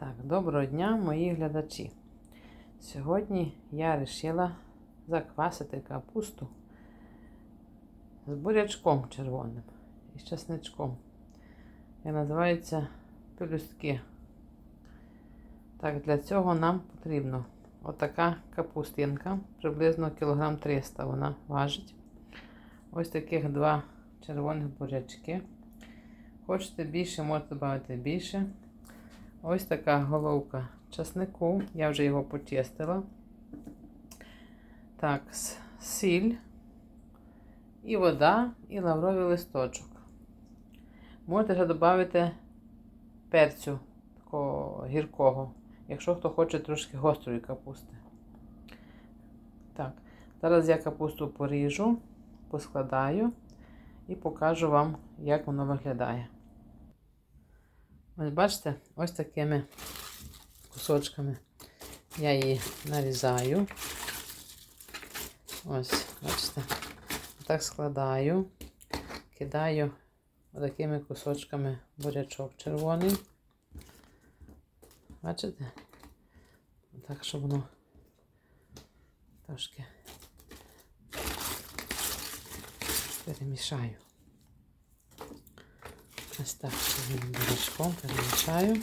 Так, доброго дня, мої глядачі. Сьогодні я вирішила заквасити капусту з бурячком червоним і з чесничком. І називається пелюстки. Так, для цього нам потрібно отака капустинка, приблизно кілограм 300 вона важить. Ось таких два червоних бурячки. Хочете більше, можете додати більше. Ось така головка часнику. Я вже його почистила. Так, сіль, і вода, і лавровий листочок. Можете ще додати перцю такого гіркого, якщо хто хоче трошки гострої капусти. Так, зараз я капусту поріжу, поскладаю і покажу вам, як воно виглядає. Ось бачите, ось такими кусочками я її нарізаю. Ось, бачите, так складаю, кидаю такими кусочками бурячок червоний. Бачите? Так, щоб воно трошки перемішаю. Ось так своїм бурячком перемішаю.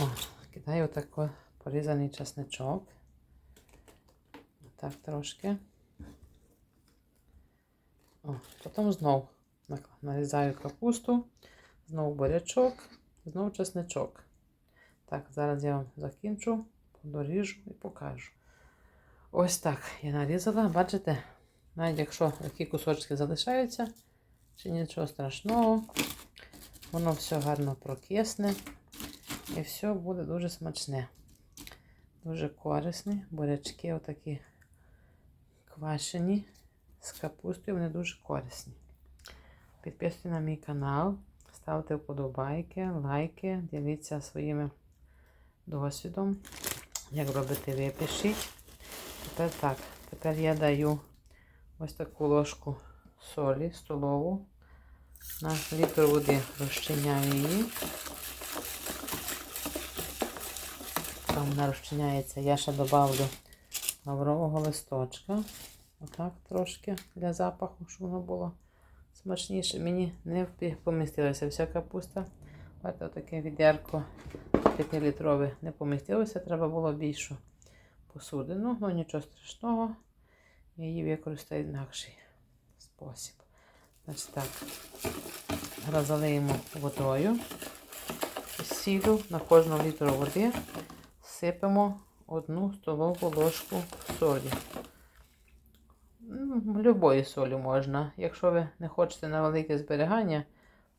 О, кидаю отако порізаний часничок. Так трошки. О, потім знов нак- нарізаю капусту, знову бурячок, знову чесничок. Так, зараз я вам закінчу, подоріжу і покажу. Ось так я нарізала, бачите, навіть якщо такі кусочки залишаються, чи нічого страшного. Воно все гарно прокисне. І все буде дуже смачне. Дуже корисні. Бурячки отакі квашені з капустою, вони дуже корисні. Підписуйтесь на мій канал, ставте вподобайки, лайки, діліться своїм досвідом. Як робити, ви пишіть. Тепер так, тепер я даю ось таку ложку солі столову. На літр води розчиняю її. Там вона розчиняється. Я ще додавлю лаврового листочка. Отак трошки для запаху, щоб воно було смачніше. Мені не помістилася вся капуста. Бачите, таке відерко 5-літрове не помістилося, треба було більшу посудину. Ну нічого страшного. Я її використаю інакший спосіб. Значить так, зараз залиємо водою з сіллю на кожну літру води сипемо одну столову ложку солі. Любої солі можна. Якщо ви не хочете на велике зберігання,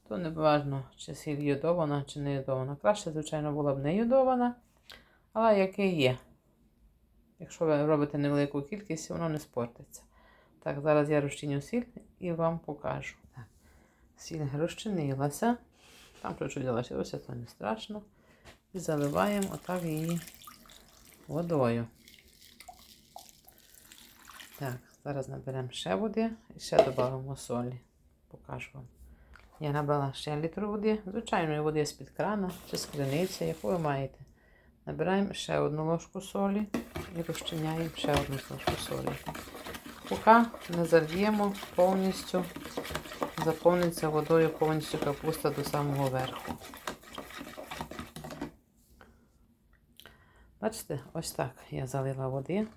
то не важливо, чи сіль йодована, чи не йодована. Краще, звичайно, була б не йодована, але яке є. Якщо ви робите невелику кількість, воно не спортиться. Так, зараз я розчиню сіль і вам покажу. Так. Сіль розчинилася. Там чуть-чуть залишилося, то не страшно. І заливаємо отак її водою. Так, зараз наберемо ще води і ще додамо солі. Покажу вам. Я набрала ще літр води, звичайної води з-під крана чи з криниці, яку ви маєте. Набираємо ще одну ложку солі і розчиняємо ще одну ложку солі. Поки не зальємо повністю, заповниться водою повністю капуста до самого верху. Бачите, ось так я залила води,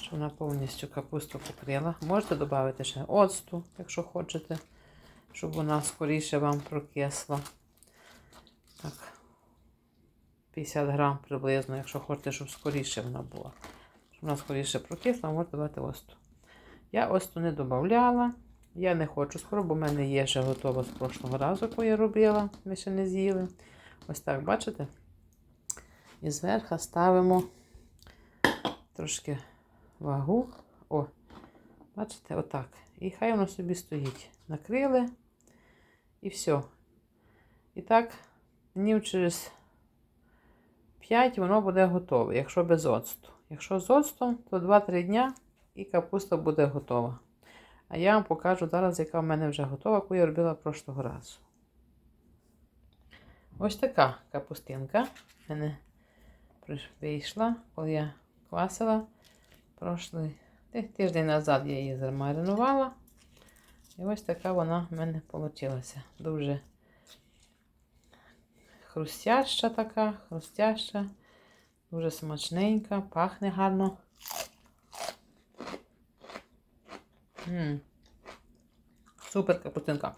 щоб вона повністю капусту покрила. Можете додати ще оцту, якщо хочете, щоб вона скоріше вам прокисла. Так, 50 грам приблизно, якщо хочете, щоб скоріше вона була. Щоб вона скоріше прокисла, можете додати оцту. Я оцту не додавала. Я не хочу бо в мене є ще готова з прошлого разу, яку я робила, ми ще не з'їли. Ось так, бачите? І зверху ставимо трошки вагу. О, бачите, отак. І хай воно собі стоїть. Накрили і все. І так, днів через 5 воно буде готове, якщо без оцту. Якщо з оцтом, то 2-3 дня і капуста буде готова. А я вам покажу зараз, яка в мене вже готова, яку я робила прошлого разу. Ось така капустинка в мене вийшла, коли я квасила. Прошлий тиждень назад я її замаринувала. І ось така вона в мене вийшла. Дуже хрустяща така, хрустяща, дуже смачненька, пахне гарно. Супер капустинка.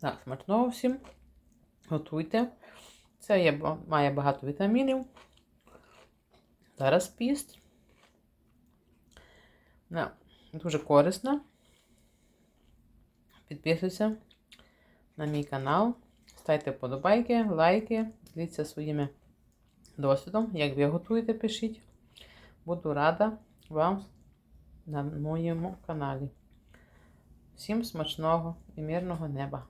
Так, смачного всім. Готуйте. Це є, має багато вітамінів. Зараз піст. Да, дуже корисно. Підписуйся на мій канал. Ставте вподобайки, лайки, діліться своїми досвідом. Як ви готуєте, пишіть. Буду рада вам на моєму каналі. Всім смачного і мирного неба!